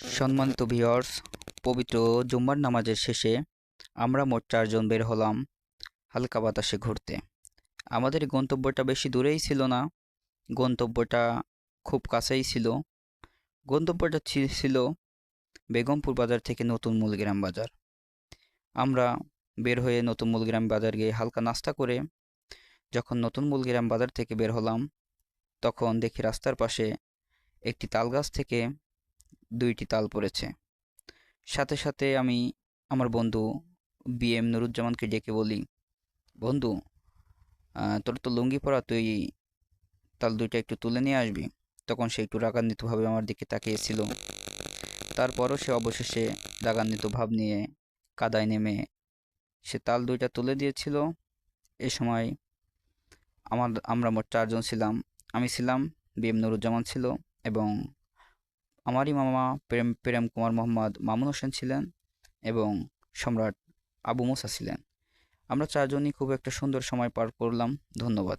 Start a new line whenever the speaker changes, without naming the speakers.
সম্মানিত ভিউয়ার্স পবিত্র জুম্মার নামাজের শেষে আমরা মোট চারজন বের হলাম হালকা বাতাসে ঘুরতে। আমাদের গন্তব্যটা বেশি দূরেই ছিল না, গন্তব্যটা খুব কাছেই ছিল। গন্তব্যটা ছিল বেগমপুর বাজার থেকে নতুন মূলগ্রাম বাজার। আমরা বের হয়ে নতুন মূলগ্রাম বাজার গিয়ে হালকা নাস্তা করে যখন নতুন মূলগ্রাম বাজার থেকে বের হলাম, তখন দেখি রাস্তার পাশে একটি তালগাছ থেকে দুইটি তাল পড়েছে। সাথে সাথে আমি আমার বন্ধু বি এম নুরুজ্জামানকে ডেকে বলি, বন্ধু তোর তো লুঙ্গি পরা, তুই তাল দুইটা একটু তুলে নিয়ে আসবি? তখন সে একটু রাগান্বিতভাবে আমার দিকে তাকিয়েছিল। তারপরও সে অবশেষে রাগান্বিত ভাব নিয়ে কাদায় নেমে সে তাল দুইটা তুলে দিয়েছিল। এ সময় আমার, আমরা মোট চারজন ছিলাম। আমি ছিলাম বি এম নুরুজ্জামান ছিল এবং আমারই মামা প্রেম প্রেম কুমার মোহাম্মদ মামুন হোসেন ছিলেন এবং সম্রাট আবু মোসা ছিলেন। আমরা চারজনই খুব একটা সুন্দর সময় পার করলাম। ধন্যবাদ।